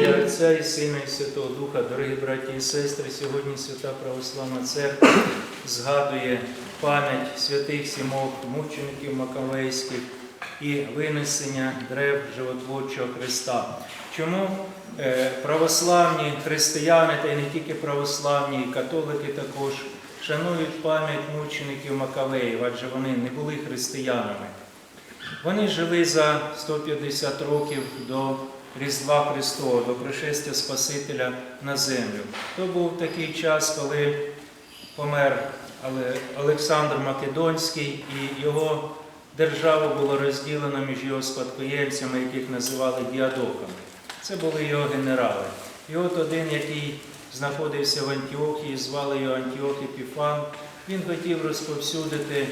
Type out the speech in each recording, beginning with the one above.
ім'я Отця і Сина і Святого Духа, дорогі браті і сестри, сьогодні Свята Православна Церква згадує пам'ять святих сімох мучеників Макавейських і винесення древ животворчого Христа. Чому е, православні християни, та й не тільки православні, і католики також шанують пам'ять мучеників Макавеїв, адже вони не були християнами. Вони жили за 150 років до Різдва Христового, до пришестя Спасителя на землю. То був такий час, коли помер Олександр Македонський, і його держава була розділена між його спадкоємцями, яких називали діадоками. Це були його генерали. І от один, який знаходився в Антіохії, звали його Антіох Епіфан, він хотів розповсюдити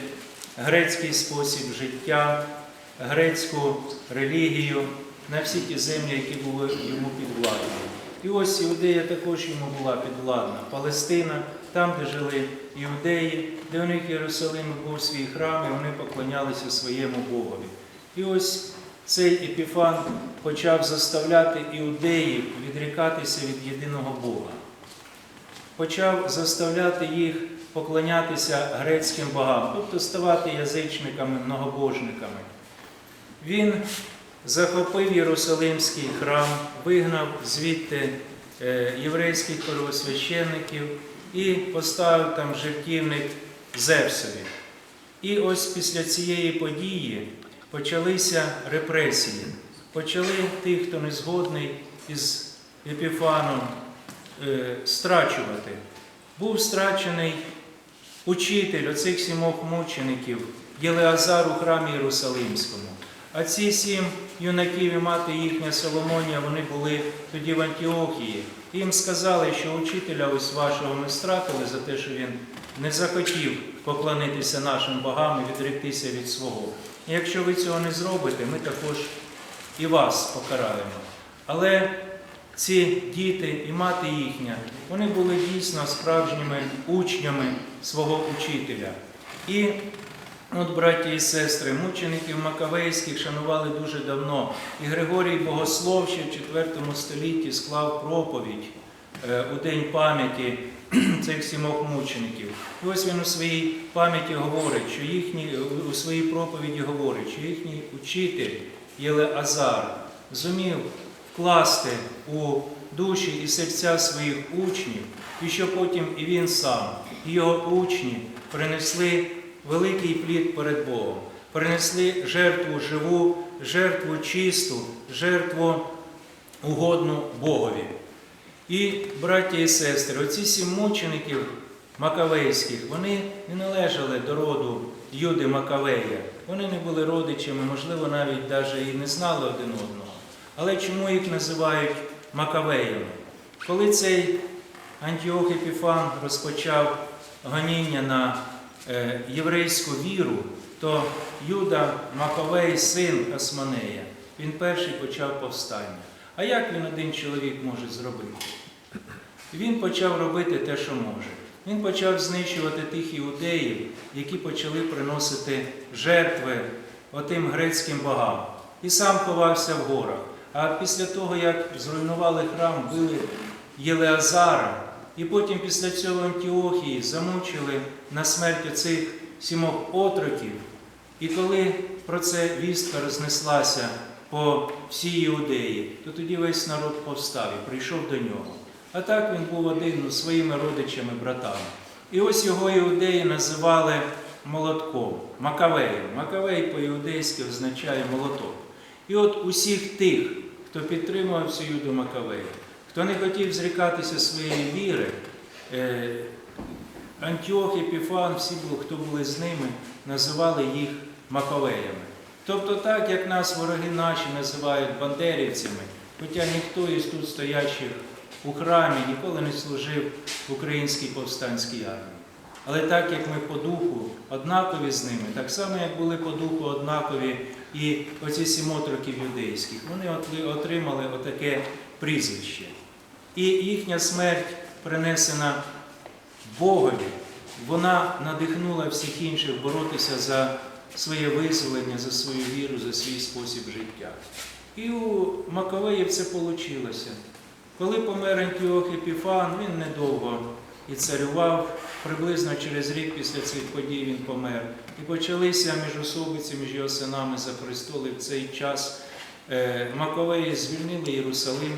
грецький спосіб життя, грецьку релігію на всі ті землі, які були йому підвладні. І ось Іудея також йому була підвладна. Палестина, там, де жили іудеї, де у них в Єрусалимі був свій храм, і вони поклонялися своєму Богові. І ось цей Епіфан почав заставляти іудеїв відрікатися від єдиного Бога. Почав заставляти їх поклонятися грецьким богам, тобто ставати язичниками, многобожниками. Він захопив Єрусалимський храм, вигнав звідти е, єврейських первосвященників і поставив там жертівник Зевсові. І ось після цієї події почалися репресії. Почали тих, хто не згодний із Епіфаном, е, страчувати. Був страчений учитель оцих сімох мучеників Єлеазар у храмі Єрусалимському. А ці сім юнаків і мати їхня Соломонія, вони були тоді в Антіохії. І їм сказали, що учителя ось вашого ми стратили за те, що він не захотів поклонитися нашим богам і відректися від свого. І якщо ви цього не зробите, ми також і вас покараємо. Але ці діти і мати їхня, вони були дійсно справжніми учнями свого учителя. І от, браті і сестри, мучеників Макавейських шанували дуже давно. І Григорій Богослов ще в IV столітті склав проповідь е, у день пам'яті цих сімох мучеників. І ось він у своїй пам'яті говорить, що їхній, у своїй проповіді говорить, що їхній учитель Єлеазар зумів вкласти у душі і серця своїх учнів, і що потім і він сам, і його учні принесли великий плід перед Богом, принесли жертву живу, жертву чисту, жертву угодну Богові. І, браття і сестри, оці сім мучеників Макавейських, вони не належали до роду Юди Макавея. Вони не були родичами, можливо, навіть навіть і не знали один одного. Але чому їх називають Макавеями? Коли цей Антіох Епіфан розпочав гоніння на єврейську віру, то Юда Макавей, син Асманея, він перший почав повстання. А як він один чоловік може зробити? Він почав робити те, що може. Він почав знищувати тих іудеїв, які почали приносити жертви отим грецьким богам. І сам ховався в горах. А після того, як зруйнували храм, били Єлеазара, і потім після цього Антіохії замучили на смерть цих сімох отроків. І коли про це вістка рознеслася по всій Іудеї, то тоді весь народ повстав і прийшов до нього. А так він був один ну, своїми родичами, братами. І ось його іудеї називали молотком, Макавеєм. Макавей по-іудейськи означає молоток. І от усіх тих, хто підтримував цю юду Макавея, хто не хотів зрікатися своєї віри, е, Антіох, Епіфан, всі, хто були з ними, називали їх Макавеями. Тобто так, як нас вороги наші називають бандерівцями, хоча ніхто із тут стоячих у храмі ніколи не служив в українській повстанській армії. Але так як ми по духу однакові з ними, так само, як були по духу однакові і оці сім отроків юдейських, вони отримали отаке прізвище. І їхня смерть принесена Богові, вона надихнула всіх інших боротися за своє визволення, за свою віру, за свій спосіб життя. І у Маковеїв це вийшло. Коли помер Антіох Епіфан, він недовго і царював. Приблизно через рік після цих подій він помер. І почалися міжособиці між його синами за престоли в цей час. Е, Маковеї звільнили Єрусалим,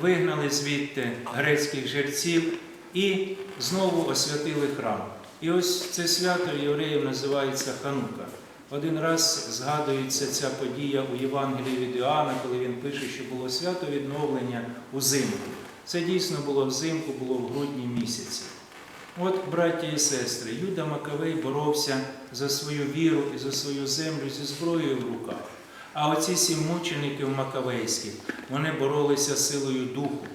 вигнали звідти грецьких жерців і знову освятили храм. І ось це свято євреїв називається Ханука. Один раз згадується ця подія у Євангелії від Іоанна, коли він пише, що було свято відновлення узимку. Це дійсно було взимку, було в грудні місяці. От, браті і сестри, Юда Макавей боровся за свою віру і за свою землю зі зброєю в руках. А оці сім мучеників Макавейських, вони боролися силою духу.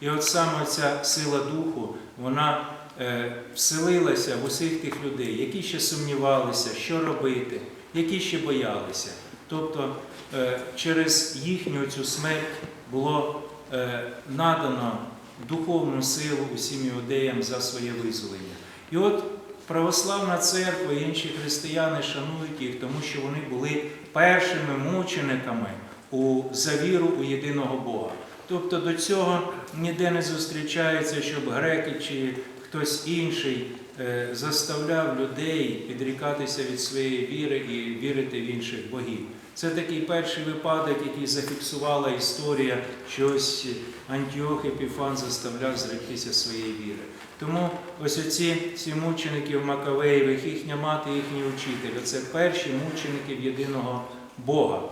І от саме ця сила духу, вона е, вселилася в усіх тих людей, які ще сумнівалися, що робити, які ще боялися. Тобто е, через їхню цю смерть було е, надано духовну силу усім іудеям за своє визволення. І от православна церква і інші християни шанують їх, тому що вони були першими мучениками у за віру у єдиного Бога. Тобто до цього ніде не зустрічається, щоб греки чи хтось інший е, заставляв людей підрікатися від своєї віри і вірити в інших богів. Це такий перший випадок, який зафіксувала історія, що ось Антіох Епіфан заставляв зректися своєї віри. Тому ось оці ці мучеників Макавеєвих, їхня мати, їхній учитель, це перші мученики в єдиного Бога,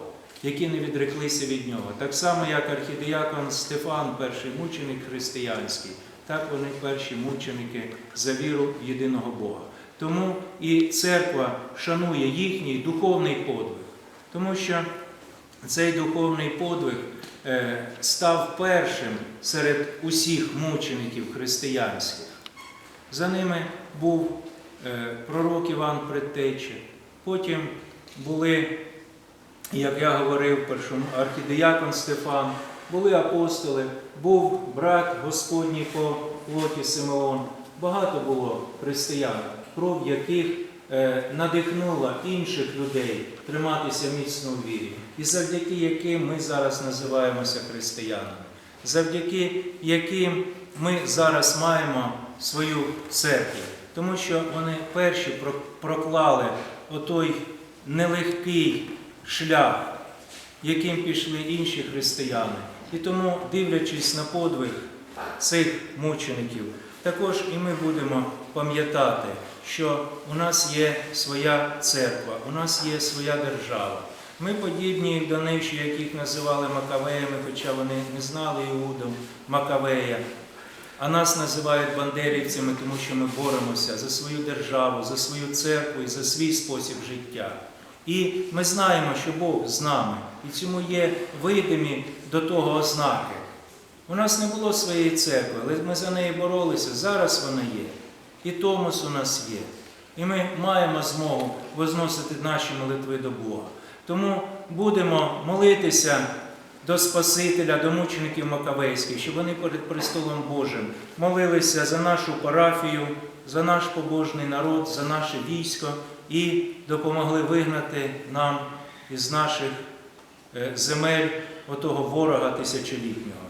які не відреклися від нього. Так само, як архідіякон Стефан, перший мученик християнський, так вони перші мученики за віру в єдиного Бога. Тому і церква шанує їхній духовний подвиг, тому що цей духовний подвиг е, став першим серед усіх мучеників християнських. За ними був е, пророк Іван Предтеча, потім були, як я говорив, першому архідіякон Стефан, були апостоли, був брат Господній по плоті Симеон. Багато було християн, кров яких е, надихнула інших людей триматися міцно в вірі, і завдяки яким ми зараз називаємося християнами, завдяки яким ми зараз маємо свою церкву, тому що вони перші проклали отой нелегкий шлях, яким пішли інші християни. І тому, дивлячись на подвиг цих мучеників, також і ми будемо пам'ятати, що у нас є своя церква, у нас є своя держава. Ми подібні до них, яких називали Макавеями, хоча вони не знали Іуду Макавея. А нас називають бандерівцями, тому що ми боремося за свою державу, за свою церкву і за свій спосіб життя. І ми знаємо, що Бог з нами, і цьому є видимі до того ознаки. У нас не було своєї церкви, але ми за неї боролися. Зараз вона є. І Томос у нас є. І ми маємо змогу возносити наші молитви до Бога. Тому будемо молитися до Спасителя, до мучеників Макавейських, щоб вони перед престолом Божим молилися за нашу парафію, за наш побожний народ, за наше військо і допомогли вигнати нам із наших е, земель отого ворога тисячолітнього.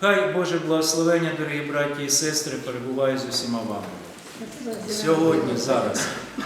Хай Боже благословення, дорогі браті і сестри, перебуває з усіма вами. Сьогодні, зараз